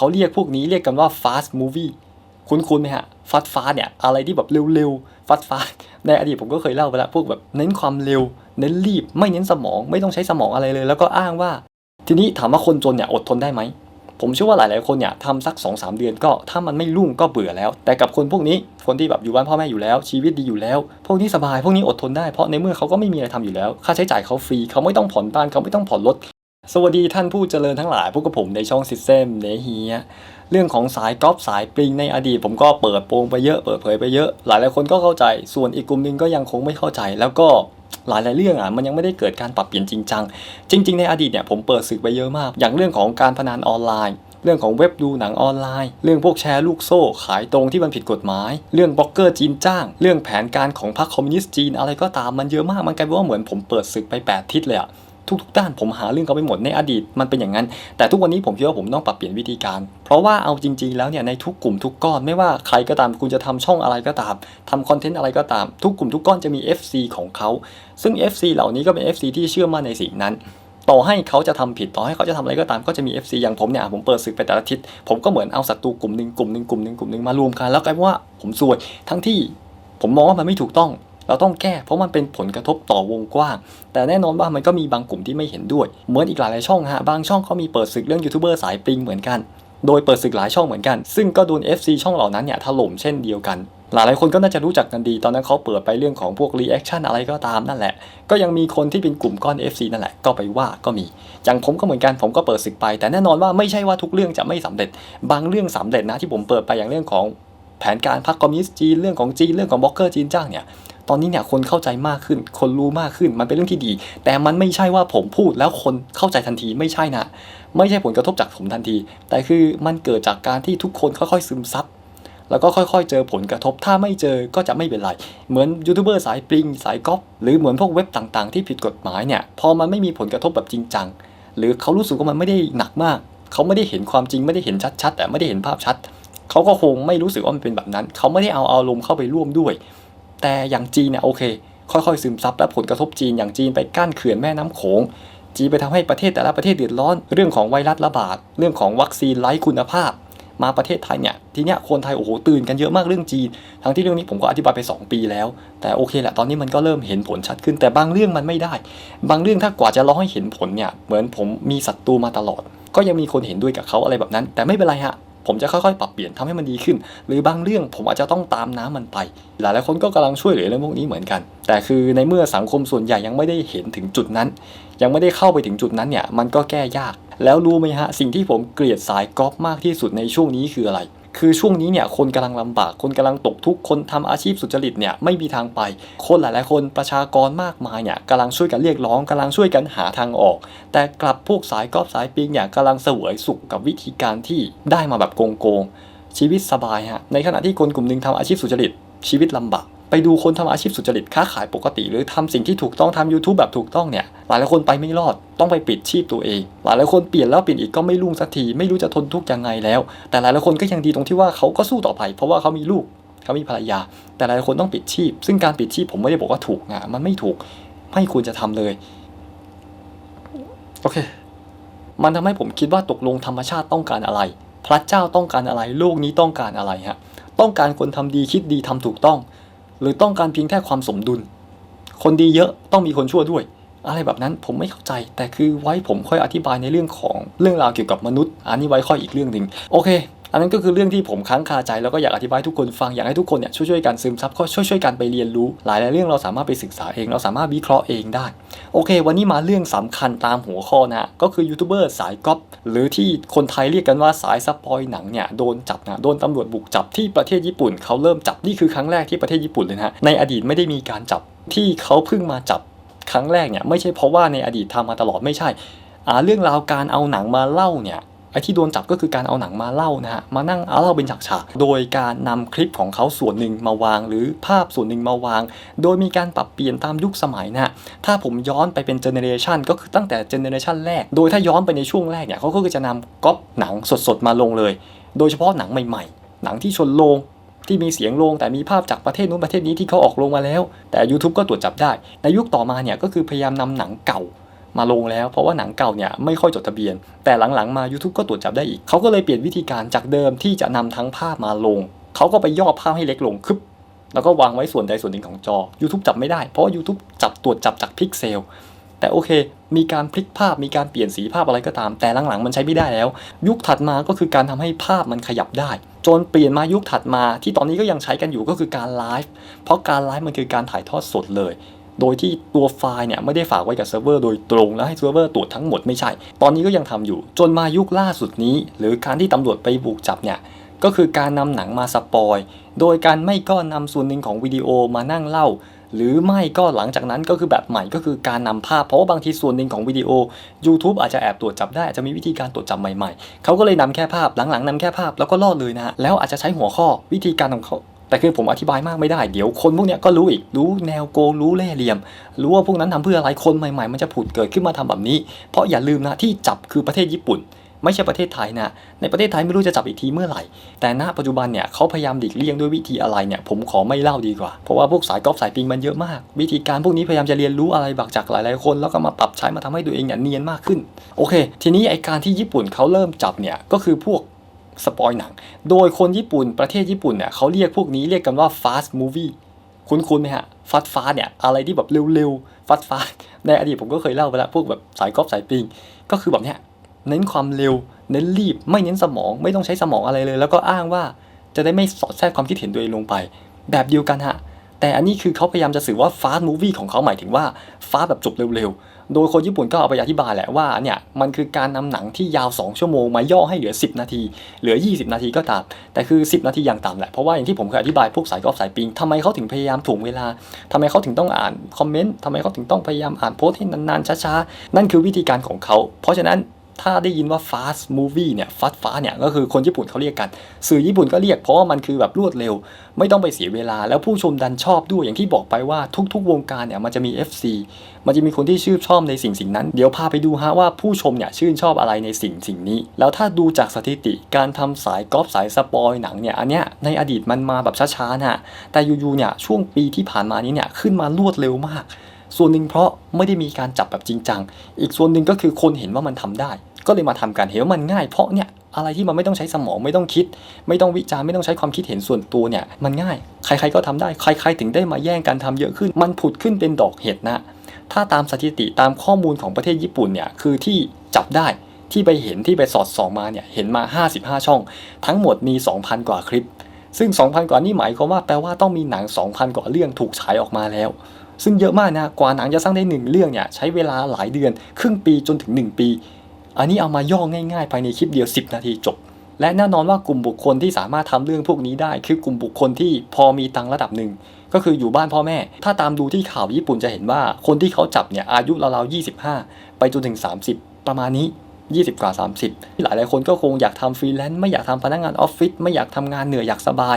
เขาเรียกพวกนี้เรียกกันว่า fast movie คุ้นๆไหมฮะฟัดฟ้าเนี่ยอะไรที่แบบเร็วๆฟัดฟ้าในอดีตผมก็เคยเล่าไปแล้วพวกแบบเน้นความเร็ว เน้นรีบไม่เน้นสมองไม่ต้องใช้สมองอะไรเลย แล้วก็อ้างว่า ทีนี้ถามว่าคนจนเนี่ยอดทนได้ไหมผมเชื่อว่าหลายๆคนเนี่ยทำสัก2อสเดือนก็ถ้ามันไม่รุ่งก็เบื่อแล้ว แต่กับคนพวกนี้คนที่แบบอยู่บ้านพ่อแม่อยู่แล้ว ชีวิตดีอยู่แล้ว พวกนี้สบายพวกนี้อดทนได้เพราะในเมื่อเขาก็ไม่มีอะไรทำอยู่แล้ว ค่าใช้จ่ายเขาฟรีเขาไม่ต้องผ่อนบ้านเขาไม่ต้องผ่อนรถ สวัสดีท่านผู้เจริญทั้งหลาย พวกกับผมในช่องซิสเซมเนเฮียเรื่องของสายกอล์ฟสายปริงในอดีตผมก็เปิดโปงไปเยอะเปิดเผยไปเยอะ หลายหลายคนก็เข้าใจ ส่วนอีกกลุ่มหนึงก็ยังคงไม่เข้าใจ แล้วก็หลายหลายเรื่องอะมันยังไม่ได้เกิดการปรับเปลี่ยนจริงจังจริง ๆ ในอดีตเนี่ยผมเปิดศึกไปเยอะมาก อย่างเรื่องของการพนันออนไลน์ เรื่องของเว็บดูหนังออนไลน์ เรื่องพวกแชร์ลูกโซ่ ขายตรงที่มันผิดกฎหมาย เรื่องบล็อกเกอร์จีนจ้าง เรื่องแผนการของพรรคคอมมิวนิสต์จีนอะไรก็ตามมันเยอะมากมันกลายเป็นว่าเหมือนผมเปิดศึกไปแปดทิศเลยอะ ทุกๆด้านผมหาเรื่องเขาไปหมดในอดีตมันเป็นอย่างนั้น แต่ทุกวันนี้ผมคิดว่าผมต้องปรับเปลี่ยนวิธีการ เพราะว่าเอาจริง ๆ แล้วเนี่ยในทุกกลุ่มทุกก้อนไม่ว่าใครก็ตามคุณจะทำช่องอะไรก็ตามทำคอนเทนต์อะไรก็ตาม ทุกกลุ่มทุกก้อนจะมี FC ของเขาซึ่ง FC เหล่านี้ก็เป็น FC ที่เชื่อมั่นในสิ่งนั้นต่อให้เขาจะทำผิดต่อให้เขาจะทำอะไรก็ตามก็จะมี FC อย่างผมเนี่ยผมเปิดศึกไปแต่ละทิศผมก็เหมือนเอาศัตรูกลุ่มหนึ่งกลุ่มหนึ่งกลุ่มหนึ่งกลุ่มหนึ่งมารวมกันแล้วกลายเป็นว่าผมซวยทั้งที่ผมมองว่ามันไม่ถูกต้อง เราต้องแก้เพราะมันเป็นผลกระทบต่อวงกว้าง แต่แน่นอนว่ามันก็มีบางกลุ่มที่ไม่เห็นด้วย เหมือนอีกหลายช่องฮะบางช่องเขามีเปิดศึกเรื่องยูทูบเบอร์สายปริงเหมือนกัน โดยเปิดศึกหลายช่องเหมือนกัน ซึ่งก็โดน FC ช่องเหล่านั้นเนี่ยถล่มเช่นเดียวกันหลายๆคนก็น่าจะรู้จักกันดี ตอนนั้นเขาเปิดไปเรื่องของพวกรีแอคชั่นอะไรก็ตามนั่นแหละ ก็ยังมีคนที่เป็นกลุ่มก้อน FC นั่นแหละ ก็ไปว่าก็มี อย่างผมก็เหมือนกัน ผมก็เปิดศึกไป แต่แน่นอนว่าไม่ใช่ว่าทุกเรื่องจะไม่สำเร็จ บางเรื่องสำเร็จนะที่ผมเปิดไปอย่างเรื่องของแผนการพรรคคอมมิวนิสต์จีน เรื่องของจีน เรื่องของบล็อกเกอร์จีนจ้างเนี่ย ตอนนี้เนี่ยคนเข้าใจมากขึ้น คนรู้มากขึ้น มันเป็นเรื่องที่ดี แต่มันไม่ใช่ว่าผมพูดแล้วคนเข้าใจทันทีไม่ใช่นะ ไม่ใช่ผลกระทบจากผมทันที แต่คือมันเกิดจากการที่ทุกคนค่อยๆซึมซับแล้วก็ค่อยๆ เจอผลกระทบ ถ้าไม่เจอก็จะไม่เป็นไร เหมือนยูทูบเบอร์สายปริง สายก๊อปหรือเหมือนพวกเว็บต่างๆ ที่ผิดกฎหมายเนี่ย พอมันไม่มีผลกระทบแบบจริงจัง หรือเขารู้สึกว่ามันไม่ได้หนักมาก เขาไม่ได้เห็นความจริงไม่ได้เห็นชัดๆ แต่ไม่ได้เห็นภาพชัด เขาก็คงไม่รู้สึกว่ามันเป็นแบบนั้น เขาไม่ได้เอาอารมณ์เข้าไปร่วมด้วย แต่อย่างจีนเนี่ยโอเค ค่อยๆซึมซับและผลกระทบจีนอย่างจีนไปกั้นเขื่อนแม่น้ำโขงจีนไปทำให้ประเทศแต่ละประเทศเดือดร้อน เรื่องของไวรัสระบาดเรื่องของวัคซีนไร้คุณภาพ มาประเทศไทยเนี่ยทีเนี้ยคนไทยโอ้โหตื่นกันเยอะมากเรื่องจีน ทั้งที่เรื่องนี้ผมก็อธิบายไป 2 ปีแล้ว แต่โอเคแหละตอนนี้มันก็เริ่มเห็นผลชัดขึ้น แต่บางเรื่องมันไม่ได้ บางเรื่องถ้ากว่าจะรอให้เห็นผลเนี่ยเหมือนผมมีศัตรูมาตลอด ก็ยังมีคนเห็นด้วยกับเขาอะไรแบบนั้น แต่ไม่เป็นไรฮะ ผมจะค่อยๆ ปรับเปลี่ยนทำให้มันดีขึ้น หรือบางเรื่องผมอาจจะต้องตามน้ำมันไป หลายๆคนก็กำลังช่วยเหลือเรื่องพวกนี้เหมือนกัน แต่คือในเมื่อสังคมส่วนใหญ่ยังไม่ได้เห็นถึงจุดนั้น ยังไม่ได้เข้าไปถึงจุดนั้นเนี่ยมันก็แก้ยาก แล้วรู้ไหมฮะสิ่งที่ผมเกลียดสายกอล์ฟมากที่สุดในช่วงนี้คืออะไร คือช่วงนี้เนี่ยคนกำลังลำบาก คนกำลังตกทุกข์คนทำอาชีพสุจริตเนี่ยไม่มีทางไป คนหลาย ๆ คนประชากรมากมายเนี่ยกำลังช่วยกันเรียกร้องกำลังช่วยกันหาทางออก แต่กลับพวกสายกอล์ฟสายปิงเนี่ยกำลังเสวยสุขกับวิธีการที่ได้มาแบบโกงๆชีวิตสบายฮะในขณะที่คนกลุ่มหนึ่งทำอาชีพสุจริตชีวิตลำบาก ไปดูคนทำอาชีพสุจริตค้าขายปกติ หรือทำสิ่งที่ถูกต้องทำ YouTube แบบถูกต้องเนี่ยหลายหลายคนไปไม่รอดต้องไปปิดชีพตัวเอง หลายหลายคนเปลี่ยนแล้วเปลี่ยนอีกก็ไม่รุ่งสักทีไม่รู้จะทนทุกข์ยังไงแล้ว แต่หลายหลายคนก็ยังดีตรงที่ว่าเขาก็สู้ต่อไป เพราะว่าเขามีลูกเขามีภรรยา แต่หลายคนต้องปิดชีพ ซึ่งการปิดชีพผมไม่ได้บอกว่าถูกนะมันไม่ถูกไม่ควรจะทำเลยโอเค มันทำให้ผมคิดว่าตกลงธรรมชาติต้องการอะไร พระเจ้าต้องการอะไรโลกนี้ต้องการอะไรฮะต้องการคนทำดีคิดดีทำถูกต้อง หรือต้องการเพียงแค่ความสมดุล คนดีเยอะต้องมีคนชั่วด้วย อะไรแบบนั้นผมไม่เข้าใจ แต่คือไว้ผมค่อยอธิบายในเรื่องของเรื่องราวเกี่ยวกับมนุษย์ อันนี้ไว้ค่อยอีกเรื่องหนึ่งโอเค อันนั้นก็คือเรื่องที่ผมค้างคาใจแล้วก็อยากอธิบายทุกคนฟังอยากให้ทุกคนเนี่ยช่วยๆกันซึมซับก็ช่วยๆกันไปเรียนรู้ หลายๆเรื่องเราสามารถไปศึกษาเอง เราสามารถวิเคราะห์เองได้ โอเค วันนี้มาเรื่องสำคัญตามหัวข้อนะก็คือยูทูบเบอร์สายก๊อปหรือที่คนไทยเรียกกันว่าสายสปอยหนังเนี่ยโดนจับนะโดนตำรวจบุกจับที่ประเทศญี่ปุ่นเขาเริ่มจับนี่คือครั้งแรกที่ประเทศญี่ปุ่นเลยนะฮะในอดีตไม่ได้มีการจับที่เขาเพิ่งมาจับครั้งแรกเนี่ยไม่ใช่เพราะว่าในอดีตทำมาตลอดไม่ใช่อ่าเรื่องราวการเอาหนังมาเล่าเนี่ย ไอ้ที่โดนจับก็คือการเอาหนังมาเล่านะฮะมานั่งเอาเล่าเป็นฉากๆโดยการนำคลิปของเขาส่วนหนึ่งมาวาง หรือภาพส่วนหนึ่งมาวาง โดยมีการปรับเปลี่ยนตามยุคสมัยนะฮะถ้าผมย้อนไปเป็นเจเนเรชันก็คือตั้งแต่เจเนเรชันแรก โดยถ้าย้อนไปในช่วงแรกเนี่ยเขาก็จะนำก๊อปหนังสดๆมาลงเลย โดยเฉพาะหนังใหม่ๆ หนังที่ชนโลงที่มีเสียงลงแต่มีภาพจากประเทศนู้นประเทศนี้ที่เขาออกลงมาแล้ว แต่ YouTube ก็ตรวจจับได้ ในยุคต่อมาเนี่ยก็คือพยายามนำหนังเก่า มาลงแล้ว เพราะว่าหนังเก่าเนี่ยไม่ค่อยจดทะเบียน แต่หลังๆมา YouTube ก็ตรวจจับได้อีก เขาก็เลยเปลี่ยนวิธีการจากเดิมที่จะนำทั้งภาพมาลง เขาก็ไปย่อภาพให้เล็กลงคึบแล้วก็วางไว้ส่วนใดส่วนหนึ่งของจอ YouTube จับไม่ได้ เพราะว่า YouTube จับตรวจจับจากพิกเซล แต่โอเค มีการพลิกภาพ มีการเปลี่ยนสีภาพอะไรก็ตาม แต่หลังๆมันใช้ไม่ได้แล้ว ยุคถัดมาก็คือการทำให้ภาพมันขยับได้ จนเปลี่ยนมายุคถัดมาที่ตอนนี้ก็ยังใช้กันอยู่ก็คือการไลฟ์ เพราะการไลฟ์มันคือการถ่ายทอดสดเลย โดยที่ตัวไฟล์เนี่ยไม่ได้ฝากไว้กับเซิร์ฟเวอร์โดยตรงแล้วให้เซิร์ฟเวอร์ตรวจทั้งหมดไม่ใช่ ตอนนี้ก็ยังทำอยู่ จนมายุคล่าสุดนี้ หรือการที่ตำรวจไปบุกจับเนี่ยก็คือการนำหนังมาสปอย โดยการไม่ก็นำส่วนหนึ่งของวิดีโอมานั่งเล่า หรือไม่ก็หลังจากนั้นก็คือแบบใหม่ก็คือการนำภาพ เพราะว่าบางทีส่วนหนึ่งของวิดีโอ YouTube อาจจะแอบตรวจจับได้อาจจะมีวิธีการตรวจจับใหม่ๆ เขาก็เลยนำแค่ภาพหลังๆนำแค่ภาพแล้วก็ลอดเลยนะฮะแล้วอาจจะใช้หัวข้อวิธีการของเขา แต่คือผมอธิบายมากไม่ได้ เดี๋ยวคนพวกเนี้ยก็รู้อีก รู้แนวโกง รู้เล่ห์เหลี่ยม รู้ว่าพวกนั้นทำเพื่ออะไร คนใหม่ๆ มันจะผุดเกิดขึ้นมาทำแบบนี้ เพราะอย่าลืมนะที่จับคือประเทศญี่ปุ่น ไม่ใช่ประเทศไทยนะ ในประเทศไทยไม่รู้จะจับอีกทีเมื่อไหร่ แต่ณปัจจุบันเนี่ยเขาพยายามหลีกเลี่ยงด้วยวิธีอะไรเนี่ยผมขอไม่เล่าดีกว่า เพราะว่าพวกสายกอล์ฟสายปิงมันเยอะมาก วิธีการพวกนี้พยายามจะเรียนรู้อะไรบักจากหลายๆคน แล้วก็มาปรับใช้มาทำให้ตัวเองเนี่ยเนียนมากขึ้น โอเค ทีนี้ไอการที่ญี่ปุ่นเขาเริ่มจับเนี่ยก็คือพวก สปอยหนัง โดยคนญี่ปุ่นประเทศญี่ปุ่นเนี่ยเขาเรียกพวกนี้เรียกกันว่า fast movie คุ้นๆไหมฮะ fast fast เนี่ยอะไรที่แบบเร็วๆ fast fast ในอดีตผมก็เคยเล่าไปแล้วพวกแบบสายกอล์ฟสายปิง ก็คือแบบเนี้ยเน้นความเร็ว เน้นรีบ ไม่เน้นสมอง ไม่ต้องใช้สมองอะไรเลย แล้วก็อ้างว่าจะได้ไม่สอดแทรกความคิดเห็นตัวเองลงไป แบบเดียวกันฮะ แต่อันนี้คือเขาพยายามจะสื่อว่า fast movie ของเขาหมายถึงว่า fast แบบจบเร็วๆ โดยคนญี่ปุ่นก็เอาไปอธิบายแหละว่าเนี่ยมันคือการนำหนังที่ยาว 2 ชั่วโมงมาย่อให้เหลือ 10 นาที เหลือ 20 นาทีก็ตาม แต่คือ 10 นาทีอย่างต่ำแหละ เพราะว่าอย่างที่ผมเคยอธิบายพวกสายกอล์ฟสายปิงทำไมเขาถึงพยายามถ่วงเวลาทำไมเขาถึงต้องอ่านคอมเมนต์ทำไมเขาถึงต้องพยายามอ่านโพสต์ให้นานๆช้าๆนั่นคือวิธีการของเขา เพราะฉะนั้น ถ้าได้ยินว่า fast movie เนี่ย fast fast เนี่ย ก็คือคนญี่ปุ่นเขาเรียกกัน สื่อญี่ปุ่นก็เรียกเพราะว่ามันคือแบบรวดเร็ว ไม่ต้องไปเสียเวลา แล้วผู้ชมดันชอบด้วยอย่างที่บอกไปว่าทุกๆ วงการเนี่ยมันจะมี FC มันจะมีคนที่ชื่นชอบในสิ่งสิ่งนั้น เดี๋ยวพาไปดูฮะว่าผู้ชมเนี่ยชื่นชอบอะไรในสิ่งสิ่งนี้ แล้วถ้าดูจากสถิติการทำสายกอล์ฟสายสปอยหนังเนี่ย อันเนี้ยในอดีตมันมาแบบช้าๆนะฮะแต่อยู่ๆเนี่ยช่วงปีที่ผ่านมานี้เนี่ยขึ้นมารวดเร็วมาก ส่วนหนึ่งเพราะไม่ได้มีการจับแบบจริงจัง อีกส่วนหนึ่งก็คือคนเห็นว่ามันทำได้ ก็เลยมาทำกันเห็นว่ามันง่ายเพราะเนี่ยอะไรที่มันไม่ต้องใช้สมองไม่ต้องคิด ไม่ต้องวิจารณ์ไม่ต้องใช้ความคิดเห็นส่วนตัวเนี่ยมันง่าย ใครๆก็ทำได้ใครๆถึงได้มาแย่งกันทำเยอะขึ้น มันผุดขึ้นเป็นดอกเห็ดนะ ถ้าตามสถิติตามข้อมูลของประเทศญี่ปุ่นเนี่ยคือที่จับได้ที่ไปเห็นที่ไปสอดส่องมาเนี่ยเห็นมา 55 ช่อง ทั้งหมดมี 2,000 กว่าคลิป ซึ่ง 2,000 กว่านี่หมายความว่าแปลว่าต้องมีหนัง 2,000 กว่าเรื่องถูกฉายออกมาแล้ว ซึ่งเยอะมากนะกว่าหนังจะสร้างได้หนึ่งเรื่องเนี่ยใช้เวลาหลายเดือน ครึ่งปีจนถึง 1 ปี อันนี้เอามาย่อง่ายๆภายในคลิปเดียว 10 นาทีจบ และแน่นอนว่ากลุ่มบุคคลที่สามารถทำเรื่องพวกนี้ได้ คือกลุ่มบุคคลที่พอมีตังระดับหนึ่งก็คืออยู่บ้านพ่อแม่ ถ้าตามดูที่ข่าวญี่ปุ่นจะเห็นว่าคนที่เขาจับเนี่ยอายุราวๆ25 ไปจนถึง 30 ประมาณนี้ 20 กว่า 30 หลายหลายคนก็คงอยากทำฟรีแลนซ์ไม่อยากทำพนักงานออฟฟิศไม่อยากทำงานเหนื่อยอยากสบาย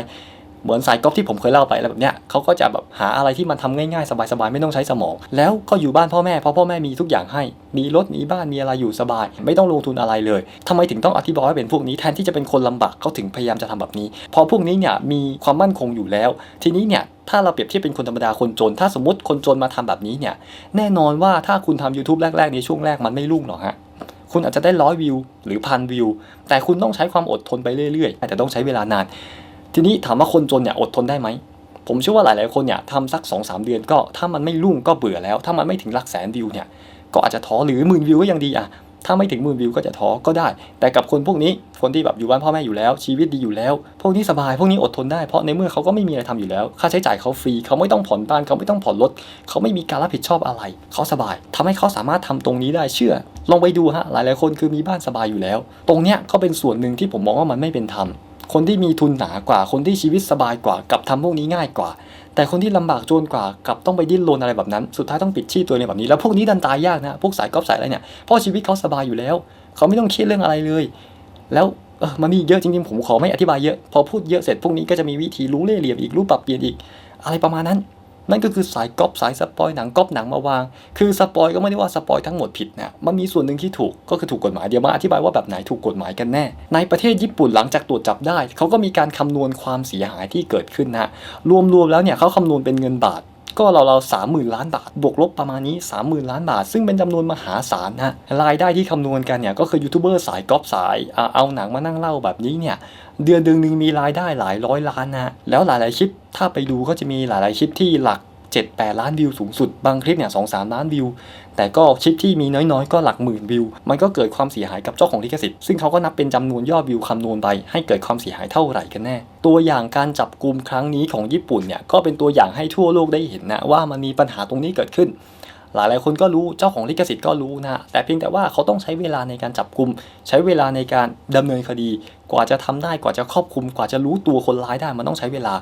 เหมือนสายกอล์ฟที่ผมเคยเล่าไปแล้วแบบเนี้ยเขาก็จะแบบหาอะไรที่มันทำง่ายๆ สบายๆ ไม่ต้องใช้สมอง แล้วก็อยู่บ้านพ่อแม่เพราะพ่อแม่มีทุกอย่างให้ มีรถมีบ้านมีอะไรอยู่สบาย ไม่ต้องลงทุนอะไรเลยทำไมถึงต้องอธิบายว่าเป็นพวกนี้แทนที่จะเป็นคนลำบากเขาถึงพยายามจะทำแบบนี้เพอพวกนี้เนี่ยมีความมั่นคงอยู่แล้ว ทีนี้เนี่ยถ้าเราเปรียบเทียบเป็นคนธรรมดาคนจน ถ้าสมมติคนจนมาทำแบบนี้เนี่ยแน่นอนว่าถ้าคุณทำ YouTube แรกๆในช่วงแรกมันไม่รุ่งหรอกฮะคุณอาจจะได้ร้อยวิวหรือพันวิว แต่คุณต้องใช้ความอดทนไปเรื่อยๆอาจจะต้องใช้เวลานาน ทีนี้ถามว่าคนจนเนี่ยอดทนได้ไหมผมเชื่อว่าหลาย ๆ คนเนี่ยทำสัก2อสเดือนก็ถ้ามันไม่รุ่งก็เบื่อแล้ว ถ้ามันไม่ถึงหลักแสนวิวเนี่ยก็อาจจะท้อหรือหมื่นวิวก็ยังดีอะถ้าไม่ถึงหมื่นวิวก็จะท้อก็ได้ แต่กับคนพวกนี้คนที่แบบอยู่บ้านพ่อแม่อยู่แล้วชีวิตดีอยู่แล้ว พวกนี้สบายพวกนี้อดทนได้เพราะในเมื่อเขาก็ไม่มีอะไรทำอยู่แล้ว ค่าใช้จ่ายเขาฟรีเขาไม่ต้องผ่อนบ้านเขาไม่ต้องผ่อนรถเขาไม่มีการรับผิดชอบอะไร เขาสบายทำให้เขาสามารถทำตรงนี้ได้เชื่อ ลองไปดูฮะหลาย ๆ คนคือมีบ้านสบายอยู่แล้ว ตรงเนี้ยก็เป็นส่วนหนึ่งที่ผมมองว่ามันไม่เป็นธรรม คนที่มีทุนหนากว่า คนที่ชีวิตสบายกว่ากับทำพวกนี้ง่ายกว่า แต่คนที่ลำบากจนกว่ากับต้องไปดิ้นรนอะไรแบบนั้น สุดท้ายต้องปิดชีพตัวเองแบบนี้ แล้วพวกนี้ดันตายยากนะ พวกสายกอล์ฟสายอะไรเนี่ยเพราะชีวิตเขาสบายอยู่แล้ว เขาไม่ต้องคิดเรื่องอะไรเลย แล้วมันมีเยอะจริงๆ ผมขอไม่อธิบายเยอะ พอพูดเยอะเสร็จพวกนี้ก็จะมีวิธีรู้เล่ห์เหลี่ยมอีกรู้ปรับเปลี่ยนอีก อะไรประมาณนั้น นั่นก็คือสายก๊อปสายสปอยหนังก๊อปหนังมาวาง คือสปอยก็ไม่ได้ว่าสปอยทั้งหมดผิดนะมันมีส่วนหนึ่งที่ถูกก็คือถูกกฎหมายเดี๋ยวมาอธิบายว่าแบบไหนถูกกฎหมายกันแน่ ในประเทศญี่ปุ่นหลังจากตรวจจับได้เขาก็มีการคำนวณความเสียหายที่เกิดขึ้นนะรวมๆแล้วเนี่ยเขาคำนวณเป็นเงินบาท ก็เราๆสามหมื่นล้านบาท บวกลบประมาณนี้ 30,000 ล้านบาท ซึ่งเป็นจำนวนมหาศาลนะรายได้ที่คำนวณกันเนี่ยก็คือยูทูบเบอร์สายก๊อล์ฟสายเอาหนังมานั่งเล่าแบบนี้เนี่ยเดือนเดือนหนึ่งมีรายได้หลายร้อยล้านนะแล้วหลายๆคลิปถ้าไปดูก็จะมีหลายๆคลิปที่หลัก 7 8 ล้านวิวสูงสุด บางคลิปเนี่ยสองสามล้านวิว แต่ก็คลิปที่มีน้อยๆ ก็หลักหมื่นวิว มันก็เกิดความเสียหายกับเจ้าของลิขสิทธิ์ ซึ่งเขาก็นับเป็นจำนวนยอดวิวคำนวณไป ให้เกิดความเสียหายเท่าไหร่กันแน่ ตัวอย่างการจับกลุ่มครั้งนี้ของญี่ปุ่นเนี่ยก็เป็นตัวอย่างให้ทั่วโลกได้เห็นนะว่ามันมีปัญหาตรงนี้เกิดขึ้น หลายๆคนก็รู้เจ้าของลิขสิทธิ์ก็รู้นะแต่เพียงแต่ว่าเขาต้องใช้เวลาในการจับกลุ่มใช้เวลาในการดำเนินคดี กว่าจะทำได้กว่าจะครอบคลุมกว่าจะรู้ตัวคนร้ายได้มันต้องใช้เวลา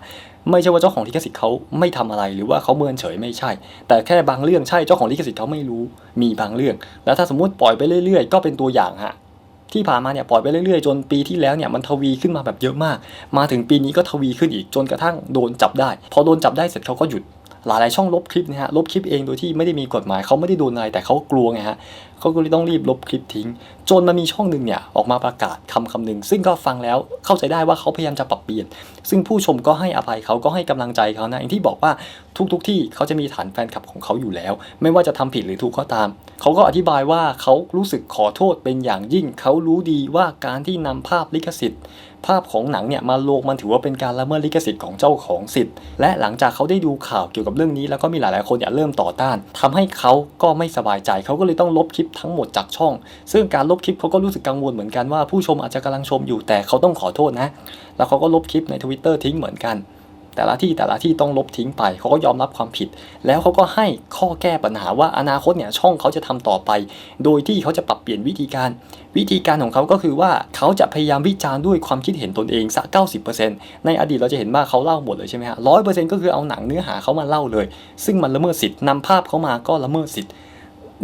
ไม่ใช่ว่าเจ้าของลิขสิทธิ์เขาไม่ทำอะไรหรือว่าเขาเมินเฉยไม่ใช่ แต่แค่บางเรื่องใช่เจ้าของลิขสิทธิ์เขาไม่รู้มีบางเรื่อง แล้วถ้าสมมติปล่อยไปเรื่อยๆ ก็เป็นตัวอย่างฮะที่ผ่านมาเนี่ยปล่อยไปเรื่อยๆ จนปีที่แล้วเนี่ยมันทวีขึ้นมาแบบเยอะมาก มาถึงปีนี้ก็ทวีขึ้นอีกจนกระทั่งโดนจับได้ พอโดนจับได้เสร็จเขาก็หยุด หลายๆช่องลบคลิปนะฮะลบคลิปเองโดยที่ไม่ได้มีกฎหมายเขาไม่ได้โดนอะไรแต่เขากลัวไงฮะเขาก็เลยต้องรีบลบคลิปทิ้ง จนมันมีช่องหนึ่งเนี่ยออกมาประกาศคำคำหนึ่งซึ่งก็ฟังแล้วเข้าใจได้ว่าเขาพยายามจะปรับเปลี่ยน ซึ่งผู้ชมก็ให้อภัยเขาก็ให้กำลังใจเขานะอย่างที่บอกว่าทุกๆทที่เขาจะมีฐานแฟนคลับของเขาอยู่แล้ว ไม่ว่าจะทำผิดหรือถูกก็ตาม เขาก็อธิบายว่าเขารู้สึกขอโทษเป็นอย่างยิ่ง เขารู้ดีว่าการที่นำภาพลิขสิทธิ์ ภาพของหนังเนี่ยมาลงมันถือว่าเป็นการละเมิดลิขสิทธิ์ของเจ้าของสิทธิ์ และหลังจากเขาได้ดูข่าวเกี่ยวกับเรื่องนี้ แล้วก็มีหลายๆคนเนี่ยเริ่มต่อต้านทำให้เขาก็ไม่สบายใจเขาก็เลยต้องลบคลิปทั้งหมดจากช่อง ซึ่งการลบคลิปเขาก็รู้สึกกังวลเหมือนกันว่าผู้ชมอาจจะกำลังชมอยู่แต่เขาต้องขอโทษนะ แล้วเขาก็ลบคลิปใน Twitter ทิ้งเหมือนกัน แต่ละที่แต่ละที่ต้องลบทิ้งไป เขาก็ยอมรับความผิด แล้วเขาก็ให้ข้อแก้ปัญหาว่าอนาคตเนี่ยช่องเขาจะทำต่อไป โดยที่เขาจะปรับเปลี่ยนวิธีการ วิธีการของเขาก็คือว่าเขาจะพยายามวิจารณ์ด้วยความคิดเห็นตนเองสัก90%ในอดีตเราจะเห็นว่าเขาเล่าหมดเลยใช่ไหมฮะร้อยเปอร์เซ็นต์ก็คือเอาหนังเนื้อหาเขามาเล่าเลย ซึ่งมันละเมิดสิทธิ์นำภาพเขามาก็ละเมิดสิทธิ์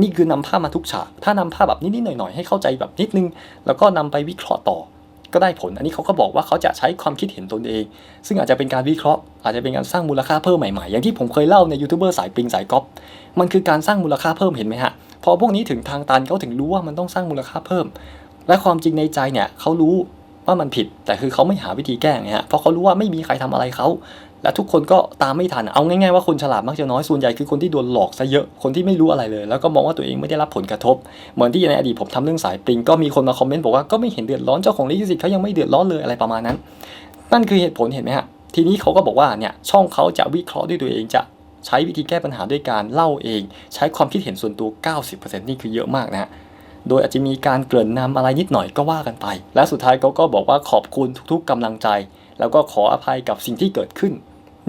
นี่คือนำภาพมาทุกฉาก ถ้านำภาพแบบนิดๆหน่อยๆ ให้เข้าใจแบบนิดนึง แล้วก็นำไปวิเคราะห์ต่อ ก็ได้ผล อันนี้เขาก็บอกว่าเขาจะใช้ความคิดเห็นตนเอง ซึ่งอาจจะเป็นการวิเคราะห์ อาจจะเป็นการสร้างมูลค่าเพิ่มใหม่ๆ อย่างที่ผมเคยเล่าในยูทูบเบอร์สายปิงสายก๊อปมันคือการสร้างมูลค่าเพิ่มเห็นไหมฮะพอพวกนี้ถึงทางตันเขาถึงรู้ว่ามันต้องสร้างมูลค่าเพิ่ม และความจริงในใจเนี่ยเขารู้ว่ามันผิด แต่คือเขาไม่หาวิธีแก้ไงฮะเพราะเขารู้ว่าไม่มีใครทำอะไรเขา และทุกคนก็ตามไม่ทัน เอาง่ายๆว่าคนฉลาดมักจะน้อย ส่วนใหญ่คือคนที่โดนหลอกซะเยอะ คนที่ไม่รู้อะไรเลย แล้วก็มองว่าตัวเองไม่ได้รับผลกระทบ เหมือนที่ในอดีตผมทำเรื่องสายปริง ก็มีคนมาคอมเมนต์บอกว่าก็ไม่เห็นเดือดร้อน เจ้าของลิขสิทธิ์เขายังไม่เดือดร้อนเลยอะไรประมาณนั้น นั่นคือเหตุผลเห็นไหมฮะ ทีนี้เขาก็บอกว่าเนี่ยช่องเขาจะวิเคราะห์ด้วยตัวเองจะใช้วิธีแก้ปัญหาด้วยการเล่าเอง ใช้ความคิดเห็นส่วนตัว 90%นี่คือเยอะมากนะฮะโดยอาจจะมีการเกริ่นนำอะไรนิดหน่อยก็ว่ากันไป และสุดท้ายเขาก็บอกว่าขอบคุณทุกๆกำลังใจ แล้วก็ขออภัยกับสิ่งที่เกิดขึ้น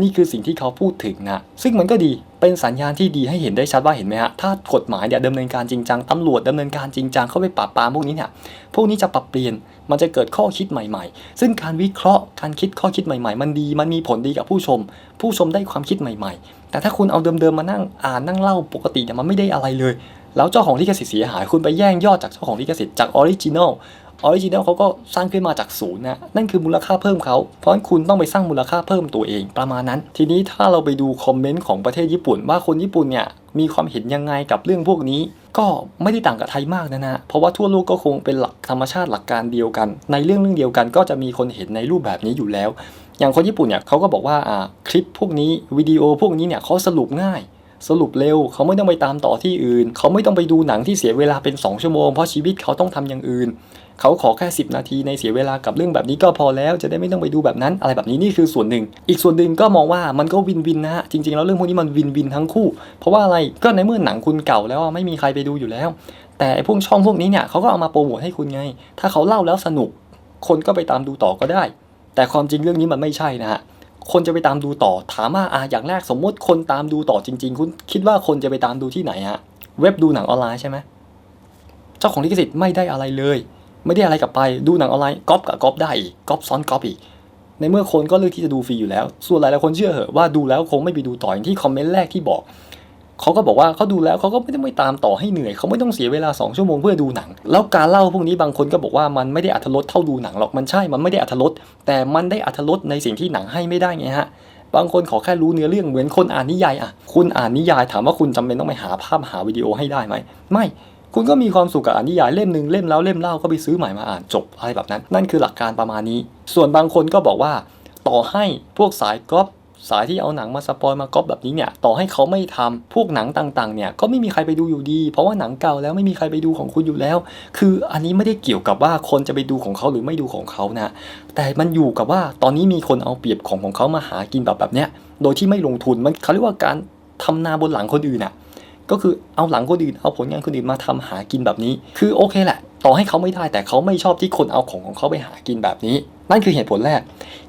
นี่คือสิ่งที่เขาพูดถึงนะซึ่งมันก็ดีเป็นสัญญาณที่ดีให้เห็นได้ชัดว่าเห็นไหมฮะถ้ากฎหมายเนี่ยดำเนินการจริงจังตำรวจดำเนินการจริงจังเข้าไปปราบปรามพวกนี้เนี่ยพวกนี้จะปรับเปลี่ยนมันจะเกิดข้อคิดใหม่ๆ ซึ่งการวิเคราะห์การคิดข้อคิดใหม่ๆ มันดีมันมีผลดีกับผู้ชม ผู้ชมได้ความคิดใหม่ ๆ แต่ถ้าคุณเอาเดิมๆมานั่งอ่านนั่งเล่าปกติเนี่ยมันไม่ได้อะไรเลย แล้วเจ้าของลิขสิทธิ์เสียหายคุณไปแย่งยอดจากเจ้าของลิขสิทธิ์จากออริจินอล ออริจินัลเขาก็สร้างขึ้นมาจากศูนย์นะนั่นคือมูลค่าเพิ่มเขาเพราะฉะนั้นคุณต้องไปสร้างมูลค่าเพิ่มตัวเองประมาณนั้น ทีนี้ถ้าเราไปดูคอมเมนต์ของประเทศญี่ปุ่นว่าคนญี่ปุ่นเนี่ยมีความเห็นยังไงกับเรื่องพวกนี้ ก็ไม่ได้ต่างกับไทยมากนะนะ เพราะว่าทั่วโลกก็คงเป็นหลักธรรมชาติหลักการเดียวกัน ในเรื่องเรื่องเดียวกันก็จะมีคนเห็นในรูปแบบนี้อยู่แล้ว อย่างคนญี่ปุ่นเนี่ยเขาก็บอกว่าอ่าคลิปพวกนี้วิดีโอพวกนี้เนี่ยเขาสรุปง่ายสรุปเร็วเขาไม่ต้องไปตามต่อที่อื่น เขาไม่ต้องไปดูหนังที่เสียเวลาเป็น 2 ชั่วโมง เพราะชีวิตเขาต้องทำอย่างอื่น เขาขอแค่ 10 นาทีในเสียเวลากับเรื่องแบบนี้ก็พอแล้วจะได้ไม่ต้องไปดูแบบนั้น อะไรแบบนี้นี่คือส่วนหนึ่ง อีกส่วนหนึ่งก็มองว่ามันก็วินวินนะฮะจริงๆแล้วเรื่องพวกนี้มันวินวินทั้งคู่ เพราะว่าอะไรก็ในเมื่อหนังคุณเก่าแล้วไม่มีใครไปดูอยู่แล้ว แต่พวกช่องพวกนี้เนี่ยเขาก็เอามาโปรโมทให้คุณไง ถ้าเขาเล่าแล้วสนุก คนก็ไปตามดูต่อก็ได้ แต่ความจริงเรื่องนี้มันไม่ใช่นะฮะคนจะไปตามดูต่อถามว่าอะอย่างแรกสมมติคนตามดูต่อจริง ๆ คุณคิดว่าคนจะไปตามดูที่ไหนฮะเว็บดูหนังออนไลน์ใช่ไหมเจ้าของลิขสิทธิ์ไม่ได้อะไรเลย ไม่ได้อะไรกลับไปดูหนังออนไลน์ก๊อปกับก๊อปได้อีกก๊อปซ้อนก๊อปอีกในเมื่อคนก็เลือกที่จะดูฟรีอยู่แล้ว ส่วนหลายๆคนเชื่อเหอะว่าดูแล้วคงไม่ไปดูต่ออย่างที่คอมเมนต์แรกที่บอกเขาก็บอกว่าเขาดูแล้วเขาก็ไม่ต้องไปตามต่อให้เหนื่อยเขาไม่ต้องเสียเวลา 2 ชั่วโมงเพื่อดูหนัง แล้วการเล่าพวกนี้บางคนก็บอกว่ามันไม่ได้อัธรสเท่าดูหนังหรอกมันใช่ มันไม่ได้อัธรสแต่มันได้อัธรสในสิ่งที่หนังให้ไม่ได้ไงฮะบางคนขอแค่รู้เนื้อเรื่องเหมือนคนอ่านนิยายอะคุณอ่านนิยายถามว่าคุณจำเป็นต้องไปหาภาพหาวิดีโอให้ได้ไหมไม่ คุณก็มีความสุขกับอ่านนิยายเล่มหนึ่งเล่มแล้วเล่มเล่าก็ไปซื้อใหม่มาอ่านจบอะไรแบบนั้น นั่นคือหลักการประมาณนี้ ส่วนบางคนก็บอกว่า ต่อให้พวกสายก๊อปสายที่เอาหนังมาสปอยมาก๊อปแบบนี้เนี่ยต่อให้เขาไม่ทำพวกหนังต่างๆเนี่ยก็ไม่มีใครไปดูอยู่ดี เพราะว่าหนังเก่าแล้วไม่มีใครไปดูของคุณอยู่แล้ว คืออันนี้ไม่ได้เกี่ยวกับว่าคนจะไปดูของเขาหรือไม่ดูของเขานะแต่มันอยู่กับว่าตอนนี้มีคนเอาเปรียบของของเขามาหากินแบบแบบเนี้ยโดยที่ไม่ลงทุนมันเขาเรียกว่าการทำนาบนหลังคนอื่นน่ะ ก็คือเอาหลังคนอื่นเอาผลงานคนอื่นมาทำหากินแบบนี้ คือโอเคแหละ ต่อให้เขาไม่ได้แต่เขาไม่ชอบที่คนเอาของของเขาไปหากินแบบนี้ นั่นคือเหตุผลแรก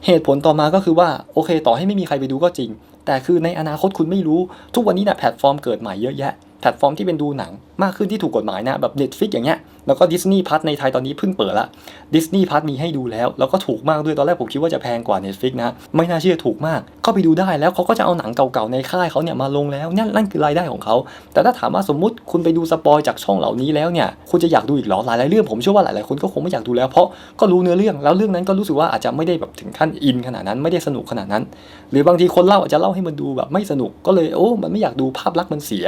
เหตุผลต่อมาก็คือว่าโอเค ต่อให้ไม่มีใครไปดูก็จริง แต่คือในอนาคตคุณไม่รู้ ทุกวันนี้นะแพลตฟอร์มเกิดใหม่เยอะแยะ แพลตฟอร์มที่เป็นดูหนังมากขึ้นที่ถูกกฎหมายนะ แบบ Netflix อย่างเงี้ย แล้วก็ Disney Plus ในไทยตอนนี้เพิ่งเปิดละ Disney Plus มีให้ดูแล้ว แล้วก็ถูกมากด้วย ตอนแรกผมคิดว่าจะแพงกว่า Netflix นะ ไม่น่าเชื่อถูกมาก ก็ไปดูได้แล้วเขาก็จะเอาหนังเก่าๆ ในค่ายเขาเนี่ยมาลงแล้วนั่นนั่นคือรายได้ของเขา แต่ถ้าถามว่าสมมุติคุณไปดูสปอยจากช่องเหล่านี้แล้วเนี่ยคุณจะอยากดูอีกหรอหลายๆเรื่องผมเชื่อว่าหลายๆคนก็คงไม่อยากดูแล้วเพราะก็รู้เนื้อเรื่องแล้วเรื่องนั้นก็รู้สึกว่าอาจจะไม่ได้แบบถึงขั้นอินขนาดนั้นไม่ได้สนุกขนาดนั้น หรือบางทีคนเล่าอาจจะเล่าให้มันดูแบบไม่สนุกก็เลยโอ้มันไม่อยากดูภาพลักษณ์มันเสีย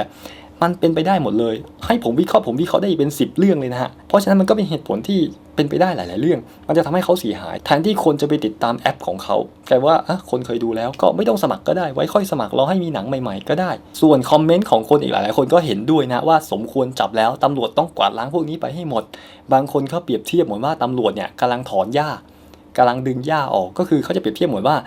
มันเป็นไปได้หมดเลย ให้ผมวิเคราะห์ผมวิเคราะห์ได้เป็น 10 เรื่องเลยนะฮะ เพราะฉะนั้นมันก็เป็นเหตุผลที่เป็นไปได้หลาย ๆ เรื่อง มันจะทำให้เขาเสียหาย แทนที่คนจะไปติดตามแอปของเขา แต่ว่าอะคนเคยดูแล้วก็ไม่ต้องสมัครก็ได้ ไว้ค่อยสมัครรอให้มีหนังใหม่ ๆ ก็ได้ ส่วนคอมเมนต์ของคนอีกหลาย ๆ คนก็เห็นด้วยนะว่าสมควรจับแล้วตำรวจต้องกวาดล้างพวกนี้ไปให้หมด บางคนเขาเปรียบเทียบเหมือนว่าตำรวจเนี่ยกำลังถอนหญ้า กำลังดึงหญ้าออกก็คือเขาจะเปรียบเทียบเหมือนว่า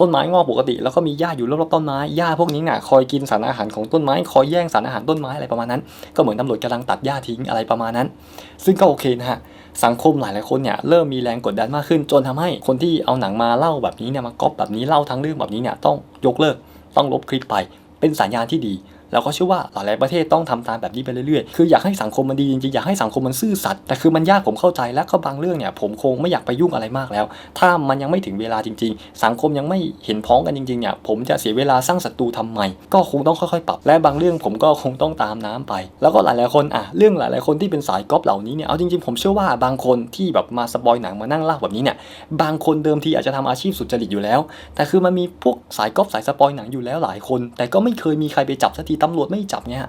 ต้นไม้งอกปกติ แล้วก็มีหญ้าอยู่รอบๆต้นไม้หญ้าพวกนี้เนี่ยคอยกินสารอาหารของต้นไม้คอยแย่งสารอาหารต้นไม้อะไรประมาณนั้น ก็เหมือนตำรวจกำลังตัดหญ้าทิ้งอะไรประมาณนั้น ซึ่งก็โอเคนะฮะสังคมหลายๆคนเนี่ยเริ่มมีแรงกดดันมากขึ้น จนทำให้คนที่เอาหนังมาเล่าแบบนี้เนี่ยมาก๊อปแบบนี้เล่าทั้งเรื่องแบบนี้เนี่ยต้องยกเลิกต้องลบคลิปไปเป็นสัญญาณที่ดี แล้วก็เชื่อว่าหลายๆประเทศต้องทำตามแบบนี้ไปเรื่อยๆ คืออยากให้สังคมมันดีจริงๆอยากให้สังคมมันซื่อสัตย์แต่คือมันยากผมเข้าใจและก็บางเรื่องเนี่ยผมคงไม่อยากไปยุ่งอะไรมากแล้ว ถ้ามันยังไม่ถึงเวลาจริง ๆ สังคมยังไม่เห็นพ้องกันจริงๆเนี่ยผมจะเสียเวลาสร้างศัตรูทำไมก็คงต้องค่อยๆ ปรับและบางเรื่องผมก็คงต้องตามน้ำไป แล้วก็หลายๆคนอะเรื่องหลายๆคนที่เป็นสายก๊อปเหล่านี้เนี่ยเอาจริงๆผมเชื่อว่าบางคนที่แบบมาสปอยหนังมานั่งเล่าแบบนี้เนี่ยบางคนเดิมทีอาจจะทำอาชีพสุจริตอยู่แล้ว แต่คือมันมีพวกสายก๊อปสายสปอยหนังอยู่แล้วหลายคน แต่ก็ไม่เคยมีใครไปจับสักทีตำรวจไม่จับเนี่ย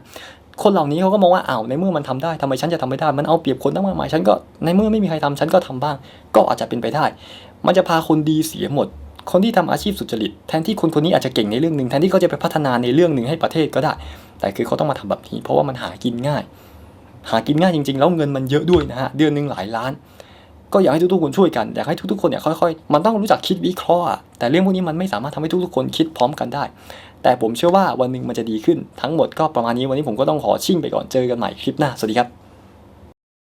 คนเหล่านี้เขาก็มองว่าอ้าวในเมื่อมันทำได้ทำไมฉันจะทำไม่ได้ มันเอาเปรียบคนตั้งมากมายฉันก็ในเมื่อไม่มีใครทำฉันก็ทำบ้าง ก็อาจจะเป็นไปได้ มันจะพาคนดีเสียหมด คนที่ทำอาชีพสุจริต แทนที่คนคนนี้อาจจะเก่งในเรื่องหนึ่งแทนที่เขาจะไปพัฒนาในเรื่องหนึ่งให้ประเทศก็ได้ แต่คือเขาต้องมาทำแบบนี้ เพราะว่ามันหากินง่าย หากินง่ายจริง ๆ แล้วเงินมันเยอะด้วยนะฮะเดือนหนึ่งหลายล้านก็อยากให้ทุกๆคนช่วยกันอยากให้ทุกๆคนเนี่ยค่อยๆ มันต้องรู้จักคิดวิเคราะห์แต่เรื่องพวกนี้มันไม่สามารถทำให้ทุกๆคนคิดพร้อมกันได้ แต่ผมเชื่อว่าวันหนึ่งมันจะดีขึ้นทั้งหมดก็ประมาณนี้วันนี้ผมก็ต้องขอชิ่งไปก่อนเจอกันใหม่คลิปหน้าสวัสดีครับ